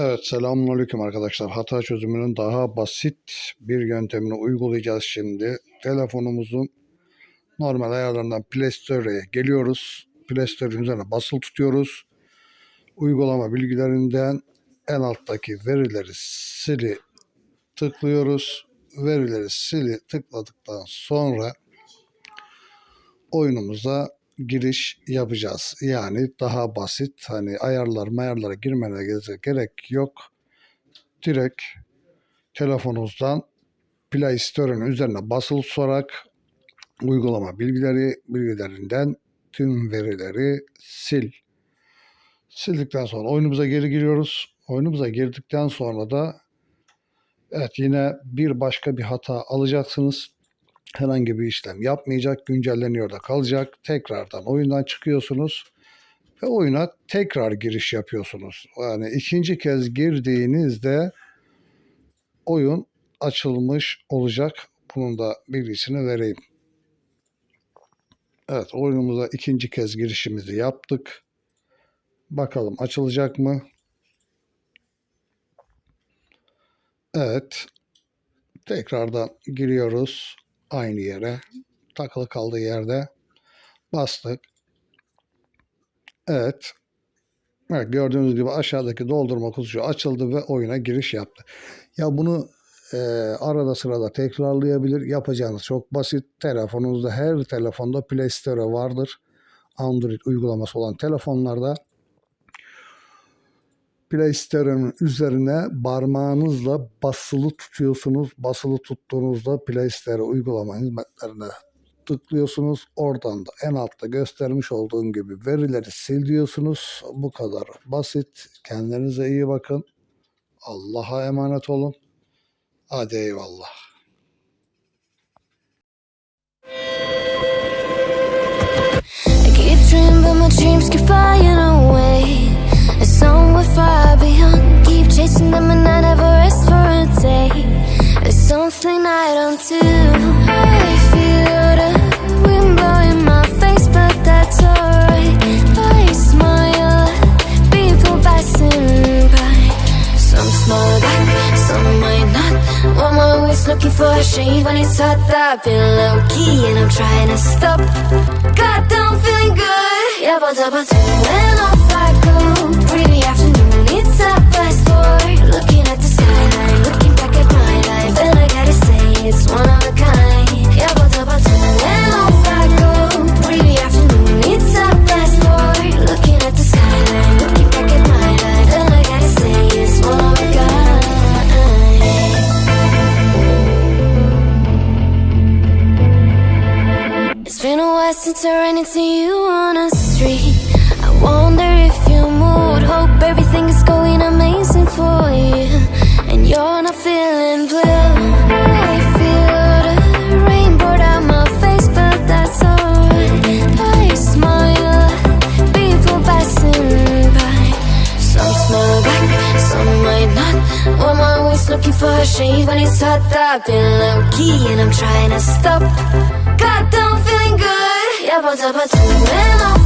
Evet, selamünaleyküm arkadaşlar. Hata çözümünün daha basit bir yöntemini uygulayacağız şimdi. Telefonumuzun normal ayarlarından Play Store'e geliyoruz. Play Store'un üzerine basılı tutuyoruz. Uygulama bilgilerinden en alttaki verileri sili tıklıyoruz. Verileri sili tıkladıktan sonra oyunumuza giriş yapacağız. Yani daha basit hani ayarlar mayarlara girmene gerek yok. Direkt telefonunuzdan Play Store'un üzerine basılı tutarak uygulama bilgileri bilgilerinden tüm verileri sil. Sildikten sonra oyunumuza geri giriyoruz. Oyunumuza girdikten sonra da evet yine bir başka bir hata alacaksınız herhangi bir işlem yapmayacak, güncelleniyor da kalacak. Tekrardan oyundan çıkıyorsunuz ve oyuna tekrar giriş yapıyorsunuz. Yani ikinci kez girdiğinizde oyun açılmış olacak. Bunun da bilgisini vereyim. Evet oyunumuza ikinci kez girişimizi yaptık. Bakalım açılacak mı? Evet. Tekrardan giriyoruz aynı yere takılı kaldığı yerde bastık. Evet. Evet gördüğünüz gibi aşağıdaki doldurma kutusu açıldı ve oyuna giriş yaptı. Ya bunu e, arada sırada tekrarlayabilir. Yapacağınız çok basit. Telefonunuzda her telefonda Play Store vardır. Android uygulaması olan telefonlarda Play Store'un üzerine parmağınızla basılı tutuyorsunuz. Basılı tuttuğunuzda Play Store uygulama hizmetlerine tıklıyorsunuz. Oradan da en altta göstermiş olduğum gibi verileri sil diyorsunuz. Bu kadar basit. Kendinize iyi bakın. Allah'a emanet olun. Hadi eyvallah. I keep dreaming, but my dreams keep something I don't do. I feel the wind blowing my face, but that's alright. I smile people passing by. Some smile back, some might not. I'm always looking for a shade when it's hot. I've been low key and I'm trying to stop. God, I'm feeling good. Yeah, but to It's been a while since I ran into you on a street. I wonder if you moved. Hope everything is going amazing for you. And you're not feeling blue. I feel the down my face, but that's alright. I smile people passing by. Some smile back, some might not. I'm always looking for a shade when it's hot. I've been low key and I'm trying to stop. God, good. Yeah, but, but, but,